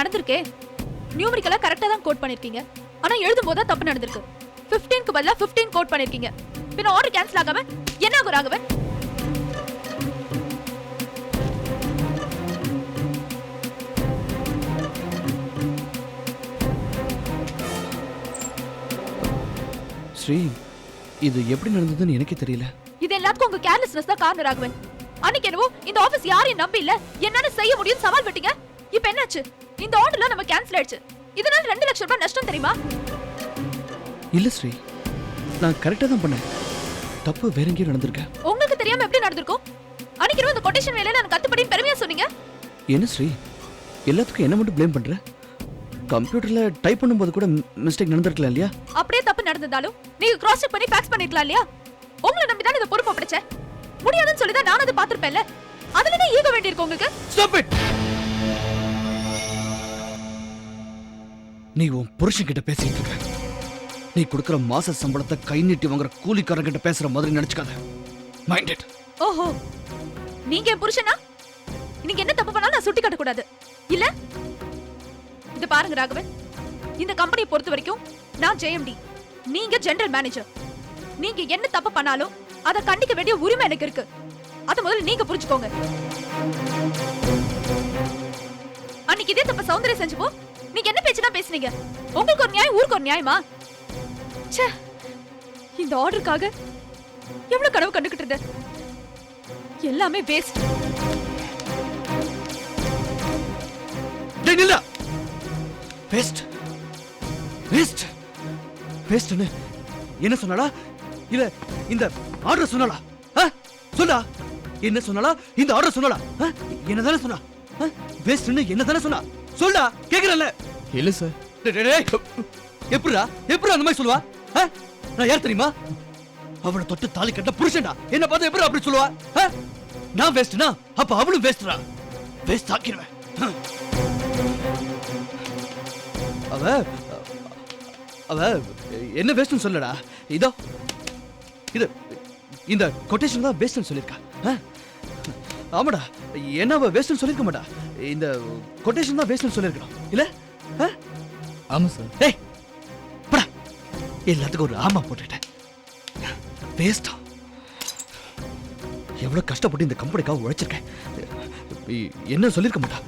நடந்திருக்கே. நியூமரிக்கலா கரெக்டா தான் கோட் பண்ணிருக்கீங்க. ஆனா எழுதும் போது தப்பு நடந்திருக்கு. 15க்கு பதிலா 15 கோட் பண்ணிருக்கீங்க. பின்ன ஆர்டர் கேன்சல் ஆகாம என்ன ஆகும் ராகவன் ஸ்ரீ இது எப்படி நடந்ததுன்னு எனக்கே தெரியல. இது எல்லாத்துக்கும் உங்க கேர்லெஸ்னஸ் தான் காரணம் ராகவன். அன்னைக்கு என்னவோ இந்த ஆபீஸ் யாரையும் நம்பி இல்ல. என்னால செய்ய முடியும் சவால் விட்டீங்க. இப்ப என்னாச்சு? இந்த ஆர்டர்ல நம்ம கேன்சல் ஆயிடுச்சு. இதனால ரெண்டு லட்சம் ரூபாய் நஷ்டம் தெரியுமா? இல்ல ஸ்ரீ. நான் கரெக்டாக தான் பண்ணேன். தப்பு வேற எங்கேயும் நடந்திருக்கேன் உங்களுக்கு தெரியாம எப்படி நடந்திருக்கும்? அன்னைக்கு இந்த கொட்டேஷன் வேலையில நான் கத்துப்படின்னு பெருமையா சொன்னீங்க. என்ன ஸ்ரீ? எல்லாத்துக்கும் என்ன மட்டும் ப்ளேம் பண்ற? கம்ப்யூட்டர்ல டைப் பண்ணும்போது கூட மிஸ்டேக் நடந்திருக்கலாம் இல்லையா? அப்படியே தப்பு நடந்ததாலும் நீங்க கிராஸ் செக் பண்ணி ஃபேக்ஸ் பண்ணிருக்கலாம் இல்லையா? உங்களை நம்பி தான் இதை பொறுப்பு படிச்சேன் முடியாதுன்னு சொல்லி தான் நான் அதை பார்த்திருப்பேன்ல. அதுல ஈக வேண்டியிருக்கு உங்களுக்கு. ஸ்டாப் இட் நீ உன் புருஷன் கிட்ட பேசிட்டு இருக்க. நீ கொடுக்குற மாச சம்பளத்தை கை நீட்டி வாங்குற கூலிக்காரன் கிட்ட பேசுற மாதிரி நினைச்சுக்காத. மைண்ட் இட் ஓஹோ. நீங்க என் புருஷனா? நீங்க என்ன தப்பு பண்ணாலும் நான் சுட்டி காட்ட இல்ல? இது பாருங்க ராகவன். இந்த கம்பெனியை பொறுத்த வரைக்கும் நான் ஜெயம்டி நீங்க ஜெனரல் மேனேஜர் நீங்க என்ன தப்பு பண்ணாலும் அதை கண்டிக்க வேண்டிய உரிமை எனக்கு இருக்கு. அதை முதல்ல நீங்க புரிஞ்சுக்கோங்க. அன்னைக்கு இதே தப்ப சௌந்தர்யம் செஞ்சப்போ நீங்க என்ன பேச்சு தான் பேசுனீங்க? உங்களுக்கு ஒரு நியாயம் ஊருக்கு ஒரு நியாயமா? ச்சே இந்த ஆர்டருக்காக எவ்வளவு கனவு கண்டுகிட்டு இருந்தேன்? எல்லாமே வேஸ்ட் டேய் நில்ல. வேஸ்ட் வேஸ்ட் வேஸ்ட்னு என்ன சொன்னடா இல்ல இந்த ஆர்டர் சொன்னாளா? ஆ? சொல்லா. என்ன சொன்னாளா? இந்த ஆர்டர் சொன்னாளா? என்னதானே சொன்னா? வேஸ்ட்னு என்னதானே சொன்னா? சொல்லா கேக்குறல்ல இல்ல சார். எப்படிடா எப்படிடா அந்த மாதிரி சொல்லுவா? நான் யார் தெரியுமா? அவளை தொட்டு தாலி கட்ட புருஷன்டா. என்ன பார்த்து எப்படி அப்படி சொல்லுவா? நான் வேஸ்ட்னா அப்ப அவளும் வேஸ்ட்டா வேஸ்ட் ஆக்கிடுவேன். அவ அவ என்ன வேஸ்ட்னு சொல்லடா. இதோ. இது இந்த கொட்டேஷன் தான் வேஸ்ட்னு சொல்லியிருக்கா? ஆமாடா. என்ன அவ வேஸ்ட்னு சொல்லிருக்க மாட்டா. இந்த கொட்டேஷன் தான் வேஸ்ட்னு சொல்லியிருக்கணும் இல்ல? ஆமா சார். ஏய் படா. எல்லாத்துக்கும் ஒரு ஆமா போட்டுட்டேன் வேஸ்டா எவ்வளவு கஷ்டப்பட்டு இந்த கம்பெனிக்காக உழைச்சிருக்கேன். என்ன சொல்லிருக்க மாட்டா?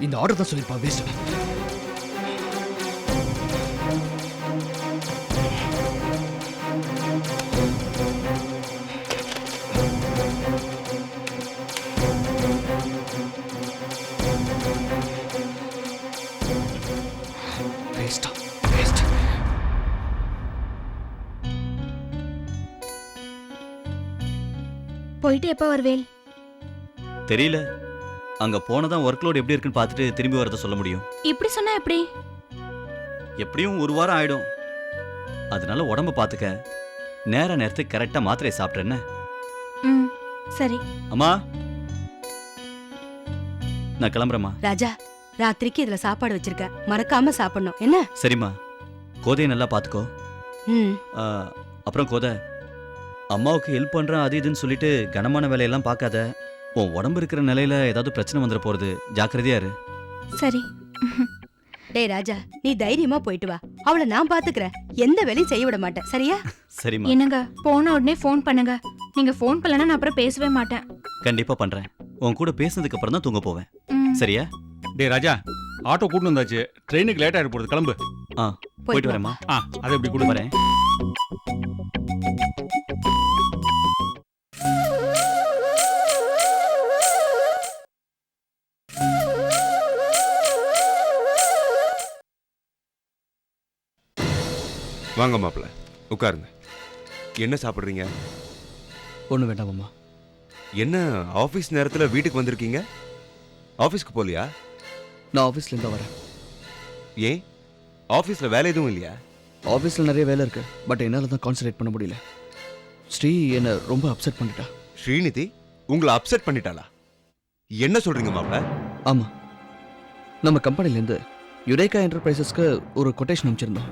இந்த ஆர்டர் தான் சொல்லிருப்பா வேஸ்ட் வேஸ்டா போயிட்டு எப்போ வருவேல்? தெரியல. அங்க போனதான் ஒர்க் லோட் எப்படி இருக்குன்னு பார்த்துட்டு திரும்பி வரத சொல்ல முடியும். இப்படி சொன்னா எப்படி? எப்படியும் ஒரு வாரம் ஆயிடும். அதனால உடம்ப பார்த்துக்க. நேர நேரத்துக்கு கரெக்டா மாத்திரையை சாப்பிட்றேன்ன ம் சரி. அம்மா. நான் கிளம்புறேம்மா. ராஜா ராத்திரிக்கு இதுல சாப்பாடு வச்சிருக்க. மறக்காம சாப்பிடணும். என்ன? சரிம்மா. கோதையை நல்லா பார்த்துக்கோ. ம். ஆ, அப்புறம் கோதை. அம்மாவுக்கு ஹெல்ப் பண்றேன் அது இதுன்னு சொல்லிட்டு கனமான வேலையெல்லாம் பார்க்காத. உன் உடம்பு இருக்கிற நிலையில ஏதாவது பிரச்சனை வந்துட போறது ஜாக்கிரதையா இரு. சரி. டேய் ராஜா நீ தைரியமா போயிட்டு வா. அவளை நான் பாத்துக்கிறேன். எந்த வேலையும் செய்ய விட மாட்டேன். சரியா? சரிம்மா. என்னங்க போன உடனே ஃபோன் பண்ணுங்க. நீங்க ஃபோன் பண்ணலன்னா நான் அப்புறம் பேசவே மாட்டேன். கண்டிப்பா பண்றேன். உன் கூட பேசுனதுக்கு அப்புறம் தான் தூங்க போவேன். ம். சரியா? டேய் ராஜா ஆட்டோ கூட்டு வந்தாச்சு. ட்ரெயினுக்கு லேட் ஆயிட போறது கிளம்பு. ஆ போயிட்டு வரேம்மா. ஆ அதை இப்படி கொடு வரேன். வாங்க மாப்பிள்ள உட்காருங்க. என்ன சாப்பிட்றீங்க? ஒண்ணு வேண்டாம் அம்மா என்ன ஆஃபீஸ் நேரத்தில் வீட்டுக்கு வந்திருக்கீங்க? ஆஃபீஸ்க்கு போகலையா நான் ஆஃபீஸ்ல இருந்தா வரேன். ஏன்? ஆஃபீஸில் வேலை எதுவும் இல்லையா? ஆஃபீஸ்ல நிறைய வேலை இருக்கு பட் என்னால தான் கான்சென்ட்ரேட் பண்ண முடியல. ஸ்ரீ என்னை ரொம்ப அப்செட் பண்ணிட்டா. ஸ்ரீநிதி உங்களை அப்செட் பண்ணிட்டாளா? என்ன சொல்றீங்க மாப்பிள்ள? ஆமா. நம்ம கம்பெனிலேருந்து யுரேகா என்டர்பிரைசஸ்க்கு ஒரு கொட்டேஷன் அனுப்பிச்சிருந்தோம்.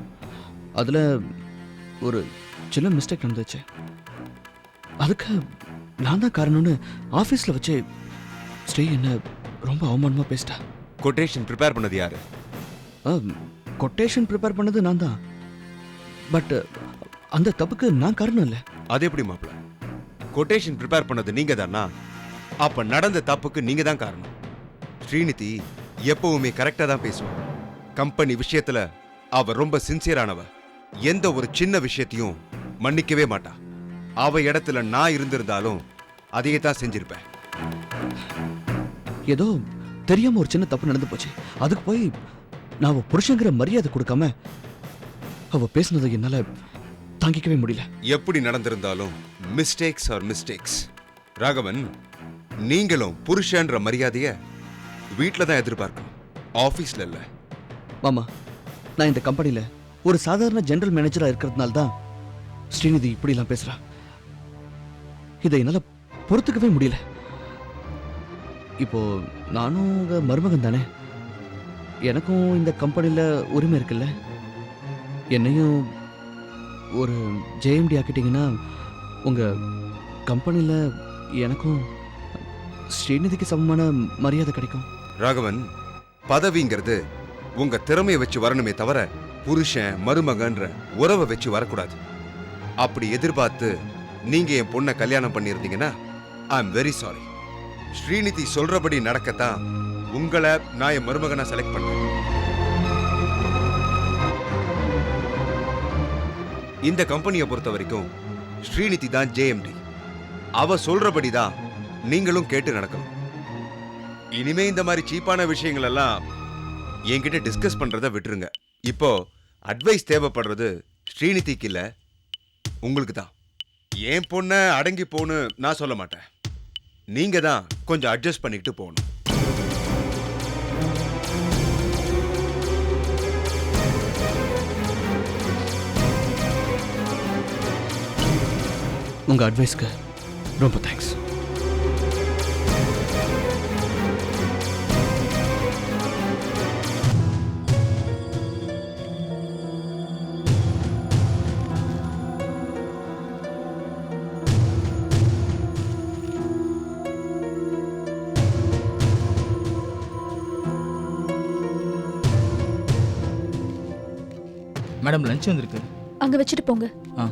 அதில் ஒரு சின்ன மிஸ்டேக் நடந்துச்சு. அதுக்கு நான் தான் காரணம்னு ஆஃபீஸில் வச்சு ஸ்ரீ என்ன ரொம்ப அவமானமாக பேசிட்டா. கொட்டேஷன் ப்ரிப்பேர் பண்ணது யாரு? கொட்டேஷன் ப்ரிப்பேர் பண்ணது நான் தான். பட் அந்த தப்புக்கு நான் காரணம் இல்லை. அது எப்படி மாப்பிள? கொட்டேஷன் ப்ரிப்பேர் பண்ணது நீங்க தானா? அப்ப நடந்த தப்புக்கு நீங்க தான் காரணம். ஸ்ரீநிதி எப்பவுமே கரெக்டா தான் பேசுவா. கம்பெனி விஷயத்துல அவ ரொம்ப சின்சியரானவ எந்த ஒரு சின்ன விஷயத்தையும் மன்னிக்கவே மாட்டா. அவ இடத்துல நான் இருந்திருந்தாலும் அதையே தான் செஞ்சிருப்பேன் ஏதோ தெரியாம ஒரு சின்ன தப்பு நடந்து போச்சு. அதுக்கு போய் நான் அவ புருஷங்கிற மரியாதை கொடுக்காம அவ பேசுனதை என்னால தாங்கிக்கவே முடியல. எப்படி நடந்திருந்தாலும் மிஸ்டேக்ஸ் ஆர் மிஸ்டேக்ஸ் ராகவன் நீங்களும் புருஷன்ற மரியாதைய வீட்ல தான் எதிர்பார்க்கணும். ஆபீஸ்ல இல்ல. மாமா நான் இந்த கம்பெனில ஒரு சாதாரண ஜெனரல் மேனேஜரா இருக்கிறதுனால தான் ஸ்ரீநிதி இப்படிலாம் பேசுறா. இதை என்னால பொறுத்துக்கவே முடியல. இப்போ நானும் உங்க மருமகன் தானே? எனக்கும் இந்த கம்பெனியில் உரிமை இருக்குல்ல? என்னையும் ஒரு ஜேஎம்டி ஆக்கிட்டீங்கன்னா உங்க கம்பெனியில் எனக்கும் ஸ்ரீநிதிக்கு சமமான மரியாதை கிடைக்கும். ராகவன் பதவிங்கிறது உங்க திறமையை வச்சு வரணுமே தவிர புருஷன் மருமகன்ற உறவை வச்சு வரக்கூடாது. அப்படி எதிர்பார்த்து நீங்க என் பொண்ணை கல்யாணம் பண்ணியிருந்தீங்கன்னா I am very sorry Srinidhi சொல்றபடி நடக்கத்தான் உங்களை நான் என் மருமகனை செலக்ட் பண்ணேன். இந்த கம்பெனியை பொறுத்த வரைக்கும் ஸ்ரீநிதி தான் ஜேஎம்டி அவ சொல்றபடி தான் நீங்களும் கேட்டு நடக்கணும். இனிமே இந்த மாதிரி சீப்பான விஷயங்கள் எல்லாம் என்கிட்ட டிஸ்கஸ் பண்றத விட்டுருங்க. இப்போ அட்வைஸ் தேவைப்படுறது ஸ்ரீநிதிக்கு இல்லை உங்களுக்கு தான் என் பொண்ணை அடங்கி போன்னு நான் சொல்ல மாட்டேன். நீங்க தான் கொஞ்சம் அட்ஜஸ்ட் பண்ணிக்கிட்டு போகணும். உங்க அட்வைஸ்க்கு ரொம்ப தேங்க்ஸ் மேடம் லஞ்ச் வந்திருக்கு. அங்க வச்சுட்டு போங்க. ஆ.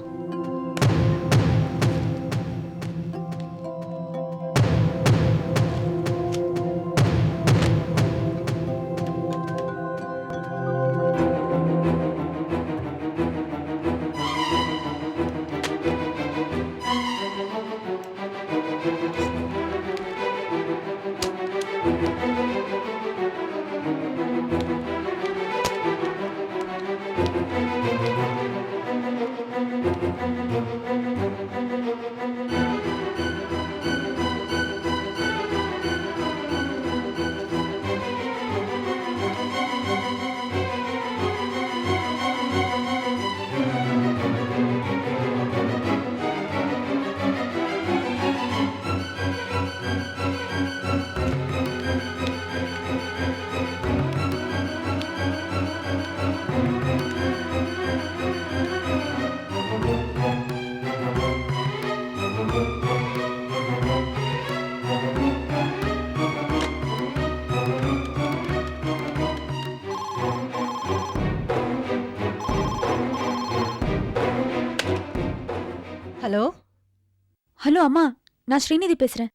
அம்மா நான் ஸ்ரீநிதி பேசுறேன்.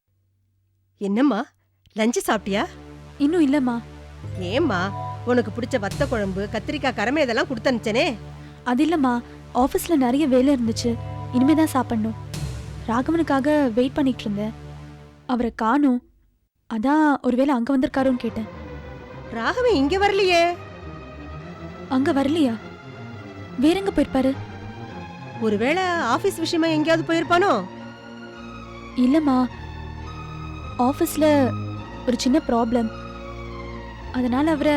என்னம்மா லஞ்சு சாப்பிட்டியா? இன்னும் இல்லம்மா. ஏம்மா உனக்கு பிடிச்ச வத்த குழம்பு கத்திரிக்காய் கரமே இதெல்லாம் கொடுத்து அனுப்பிச்சனே. அது இல்லம்மா ஆபீஸ்ல நிறைய வேலை இருந்துச்சு. இனிமே தான் சாப்பிடணும். ராகவனுக்காக வெயிட் பண்ணிட்டு இருந்தேன். அவரை காணோம். அதான் ஒருவேளை அங்க வந்திருக்காரோன்னு கேட்டேன். ராகவன் இங்க வரலையே. அங்க வரலையா? வேற எங்க போயிருப்பாரு? ஒருவேளை ஆபீஸ் விஷயமா எங்கேயாவது போயிருப்பானோ? இல்லம்மா. ஆஃபீஸில் ஒரு சின்ன ப்ராப்ளம். அதனால அவரை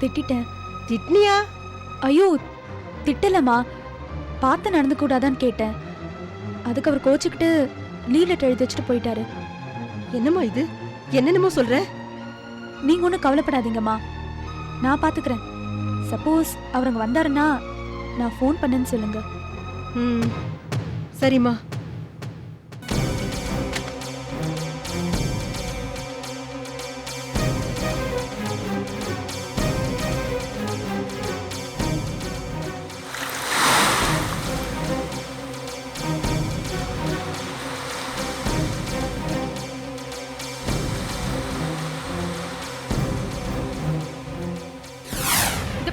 திட்டிட்டேன். திட்னியா? ஐயோ திட்டலம்மா. பார்த்து நடந்து கூடாதான்னு கேட்டேன். அதுக்கு அவர் கோச்சுக்கிட்டு லீவ் லெட்டர் எழுதி வச்சுட்டு போயிட்டாரு. என்னம்மா இது? என்னென்னமோ சொல்ற? நீங்க ஒன்றும் கவலைப்படாதீங்கம்மா. நான் பார்த்துக்கிறேன் சப்போஸ் அவர் அங்கே வந்தாருன்னா நான் ஃபோன் பண்ணேன்னு சொல்லுங்க. ம். சரிம்மா.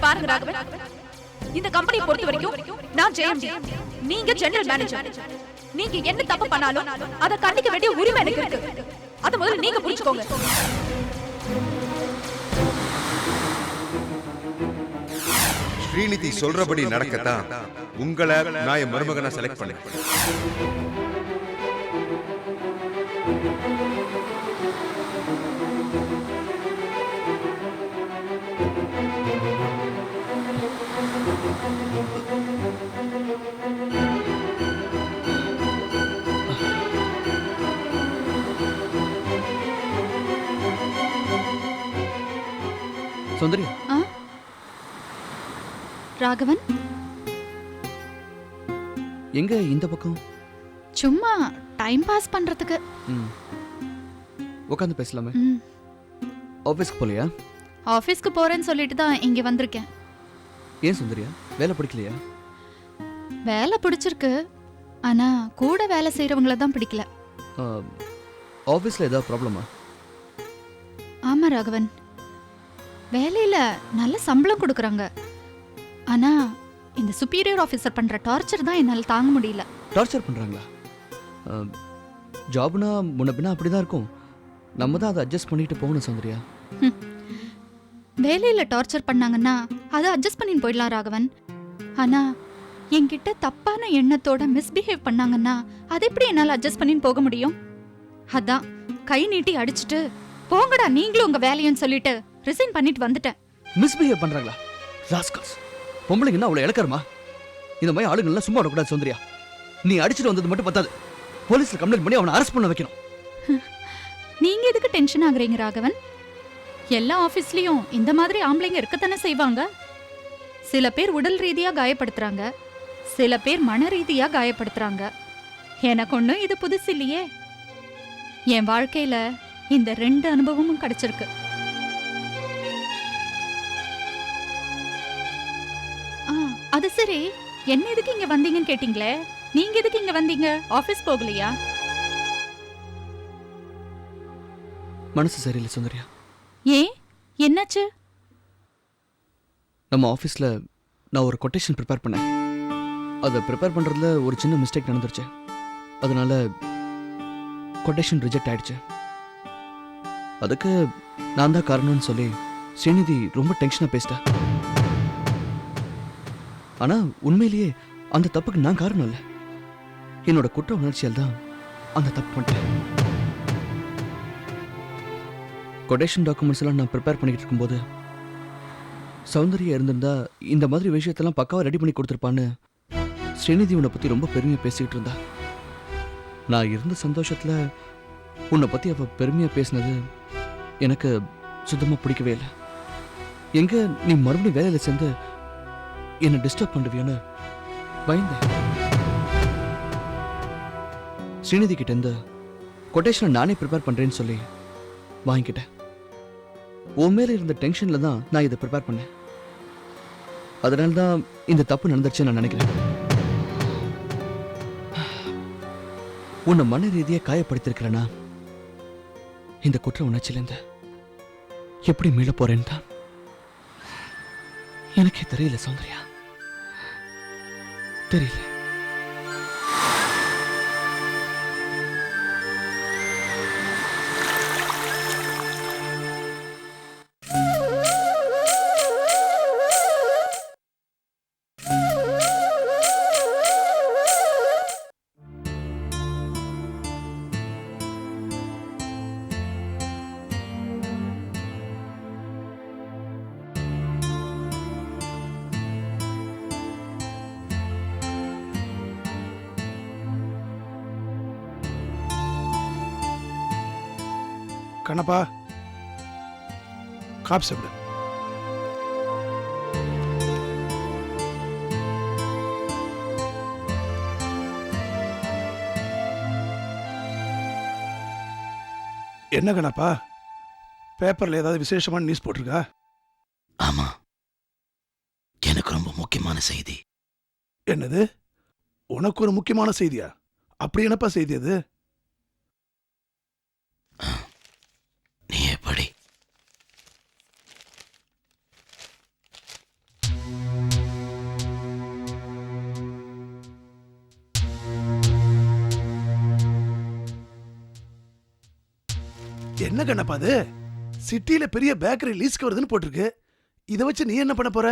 பாருங்க ராகவன். இந்த கம்பெனியை பொறுத்த வரைக்கும் நான் ஜெயம்டி நீங்க ஜெனரல் மேனேஜர் நீங்க என்ன தப்பு பண்ணாலும் அதை கண்டிக்க வேண்டிய உரிமை எனக்கு இருக்கு. அதை முதல்ல நீங்க புரிஞ்சுக்கோங்க. ஸ்ரீநிதி சொல்றபடி நடக்கத்தான் உங்களை நான் என் மருமகனை செலக்ட் பண்ணேன். சுந்தரி ராகவன்? எங்க இந்த பக்கம்? சும்மா டைம் பாஸ் பண்றதுக்கு. உட்காந்து பேசலாமே. ம், ஆஃபீஸ்க்கு போலையா? ஆபீஸ்க்கு போறேன்னு சொல்லிட்டு தான் இங்க வந்திருக்கேன். ஏன் சுந்தரியா? வேலை பிடிக்கலையா? வேலை பிடிச்சிருக்கு. ஆனா கூட வேலை செய்யறவங்கள தான் பிடிக்கல. ஆஃபீஸில் ஏதாவது ப்ராப்ளமா ஆமா ராகவன். வேலையில நல்ல சம்பளம் கொடுக்கறாங்க. ஆனா இந்த சுப்பீரியர் ஆஃபீஸர் பண்ற டார்ச்சர் தான் என்னால தாங்க முடியல. டார்ச்சர் பண்ணுறாங்களா ஜாப்னா முன்ன பின்ன அப்படி தான் இருக்கும். நம்ம தான் அதை அட்ஜஸ்ட் பண்ணிட்டு போகணும் சுந்தரியா. வேலையில டார்ச்சர் பண்ணாங்கன்னா அதை அட்ஜஸ்ட் பண்ணின்னு போயிடலாம் ராகவன். ஆனா என்கிட்ட தப்பான எண்ணத்தோட மிஸ்பிஹேவ் பண்ணாங்கன்னா அதை எப்படி என்னால அட்ஜஸ்ட் பண்ணின்னு போக முடியும்? அதான் கை நீட்டி அடிச்சிட்டு போங்கடா நீங்களும் உங்க வேலையன்னு சொல்லிட்டு ரிசைன் பண்ணிட்டு வந்துட்டேன். மிஸ்பிஹேவ் பண்ணுறாங்களா ராஸ்கல்ஸ் பொம்பளைங்க என்ன அவ்வளோ இழக்கறமா? இந்த மாதிரி ஆளுங்கள்லாம் சும்மா விடக்கூடாது சுந்தரியா. நீ அடிச்சுட்டு வந்தது மட்டும் பத்தாது. போலீஸில் கம்ப்ளைண்ட் பண்ணி அவனை அரெஸ்ட் பண்ண வைக்கணும். நீங்க எதுக்கு டென்ஷன் ஆகுறீங்க ராகவன்? எல்லா ஆபீஸ்லயும் இந்த மாதிரி ஆம்பளைங்க இருக்கத்தானே செய்வாங்க? சில பேர் உடல் ரீதியா காயப்படுத்துறாங்க. சில பேர் மன ரீதியா காயப்படுத்துறாங்க. எனக்கு ஒண்ணும் இது புதுசு இல்லையே என் வாழ்க்கையில இந்த ரெண்டு அனுபவமும் கிடைச்சிருக்கு. அது சரி. என்ன எதுக்கு இங்க வந்தீங்கன்னு கேட்டீங்களே? நீங்க எதுக்கு இங்க வந்தீங்க? ஆபீஸ் போகலையா? மனசு சரியில்லை சுந்தரியா. ஏன்? என்னாச்சு? நம்ம ஆஃபீஸில் நான் ஒரு கொட்டேஷன் ப்ரிப்பேர் பண்ணேன். அதை ப்ரிப்பேர் பண்ணுறதுல ஒரு சின்ன மிஸ்டேக் நடந்துருச்சு. அதனால கொட்டேஷன் ரிஜெக்ட் ஆயிடுச்சு. அதுக்கு நான் தான் காரணம்னு சொல்லி ஸ்ரீநிதி ரொம்ப டென்ஷனாக பேசிட்டேன் ஆனால் உண்மையிலேயே அந்த தப்புக்கு நான் காரணம் இல்லை. என்னோட குற்ற உணர்ச்சியால் தான் அந்த தப்பு பண்ணிட்டேன். கொட்டேஷன் டாக்குமெண்ட்ஸ் எல்லாம் நான் ப்ரிப்பேர் பண்ணிக்கிட்டு இருக்கும்போது சௌந்தர்யா இருந்திருந்தா இந்த மாதிரி விஷயத்தெல்லாம் பக்காவாக ரெடி பண்ணி கொடுத்துருப்பான்னு ஸ்ரீநிதி உன்னை பற்றி ரொம்ப பெருமையாக பேசிக்கிட்டு இருந்தா. நான் இருந்த சந்தோஷத்தில் உன்னை பற்றி அவள் பெருமையாக பேசினது எனக்கு சுத்தமாக பிடிக்கவே இல்லை. எங்கே நீ மறுபடியும் வேலையில் சேர்ந்து என்னை டிஸ்டர்ப் பண்ணுவியோன்னு பயந்தேன். ஸ்ரீநிதி கிட்ட இருந்து கொட்டேஷனை நானே ப்ரிப்பேர் பண்றேன்னு சொல்லி வாங்கிக்கிட்டேன். உன் மேல இருந்த டென்ஷன்ல தான் நான் இதை ப்ரிப்பேர் பண்ணேன். அதனால தான் இந்த தப்பு நடந்துருச்சுன்னு நான் நினைக்கிறேன். உன்னை மன ரீதியாக காயப்படுத்திருக்கிறேன்னா இந்த குற்ற உணர்ச்சியிலேருந்து எப்படி மீள போறேன்னு தான் எனக்கே தெரியல சௌந்தர்யா. தெரியல. கண்ணப்பா. காப்பி சாப்பிடு. என்ன கண்ணப்பா? பேப்பர்ல ஏதாவது விசேஷமான நியூஸ் போட்டிருக்கா? ஆமா. எனக்கு ரொம்ப முக்கியமான செய்தி. என்னது? உனக்கு ஒரு முக்கியமான செய்தியா? அப்படி என்னப்பா செய்தி அது? என்ன கண்ணப்பா அது? சிட்டில பெரிய பேக்கரி லீஸ்க்கு வருதுன்னு போட்டிருக்கு. இதை வச்சு நீ என்ன பண்ண போற?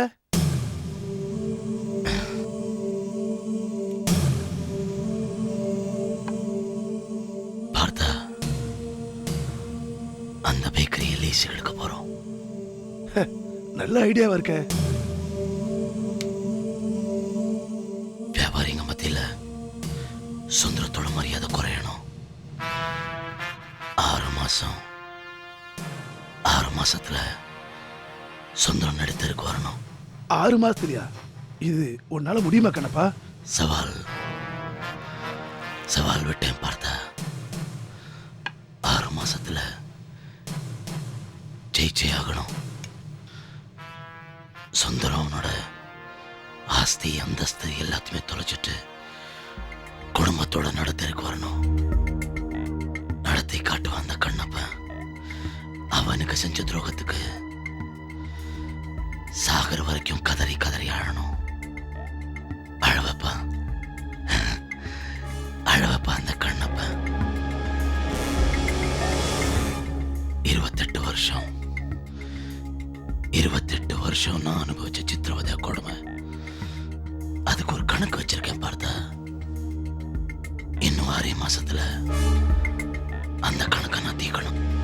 பார்த்தா அந்த பேக்கரியை லீஸ் எடுக்க போறோம். நல்ல ஐடியாவா இருக்க. ஆறு மாசத்துலயா? இது உன்னால முடியுமா கண்ணப்பா? சவால். சவால் விட்டேன் பார்த்தா. ஆறு மாசத்துல ஜெயிச்சே ஆகணும். சுந்தரவனோட அவனோட ஆஸ்தி அந்தஸ்து எல்லாத்தையுமே தொலைச்சிட்டு குடும்பத்தோட நடத்திற்கு வரணும். நடத்தி காட்டுவான் அந்த கண்ணப்பன். அவனுக்கு செஞ்ச துரோகத்துக்கு சாகிற வரைக்கும் கதறி கதறி அழணும். அழவப்பா. அழவப்பா அந்த கண்ணப்ப. இருபத்தெட்டு வருஷம். இருபத்தெட்டு வருஷம் நான் அனுபவிச்ச சித்திரவதை கொடுமை. அதுக்கு ஒரு கணக்கு வச்சிருக்கேன் பார்த்தா. இன்னும் ஆறே மாசத்துல அந்த கணக்கை நான் தீக்கணும்.